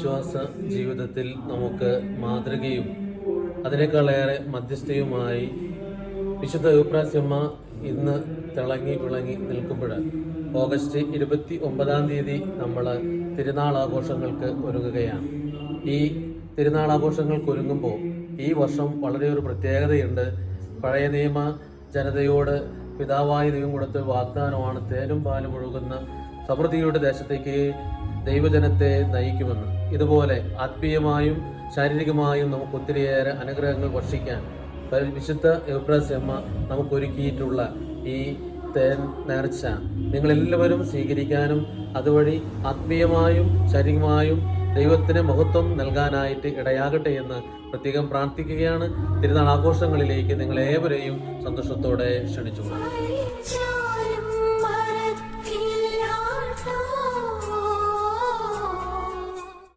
വിശ്വാസ ജീവിതത്തിൽ നമുക്ക് മാതൃകയും അതിനേക്കാളേറെ മധ്യസ്ഥയുമായി വിശുദ്ധ യുപ്രാസ്യമ്മ ഇന്ന് തിളങ്ങി വിളങ്ങി നിൽക്കുമ്പോൾ ഓഗസ്റ്റ് ഇരുപത്തി ഒമ്പതാം തീയതി നമ്മൾ തിരുനാൾ ആഘോഷങ്ങൾക്ക് ഒരുങ്ങുകയാണ്. ഈ തിരുനാൾ ആഘോഷങ്ങൾക്ക് ഒരുങ്ങുമ്പോൾ ഈ വർഷം വളരെ ഒരു പ്രത്യേകതയുണ്ട്. പഴയ നിയമ ജനതയോട് പിതാവായ ദൈവം കൊടുത്ത് വാഗ്ദാനമാണ് തേനും പാലും ഒഴുകുന്ന സമൃദ്ധിയുടെ ദേശത്തേക്ക് ദൈവജനത്തെ നയിക്കുമെന്ന്. ഇതുപോലെ ആത്മീയമായും ശാരീരികമായും നമുക്ക് ഒത്തിരിയേറെ അനുഗ്രഹങ്ങൾ വർഷിക്കാൻ വിശുദ്ധ എബ്രാസ്യമ്മ എമ്മ നമുക്കൊരുക്കിയിട്ടുള്ള ഈ തേൻ നേർച്ച നിങ്ങളെല്ലാവരും സ്വീകരിക്കാനും അതുവഴി ആത്മീയമായും ശാരീരികമായും ദൈവത്തിന് മഹത്വം നൽകാനായിട്ട് ഇടയാകട്ടെ എന്ന് പ്രത്യേകം പ്രാർത്ഥിക്കുകയാണ്. തിരുനാൾ ആഘോഷങ്ങളിലേക്ക് നിങ്ങളേവരെയും സന്തോഷത്തോടെ ക്ഷണിച്ചുകൊള്ളുന്നു.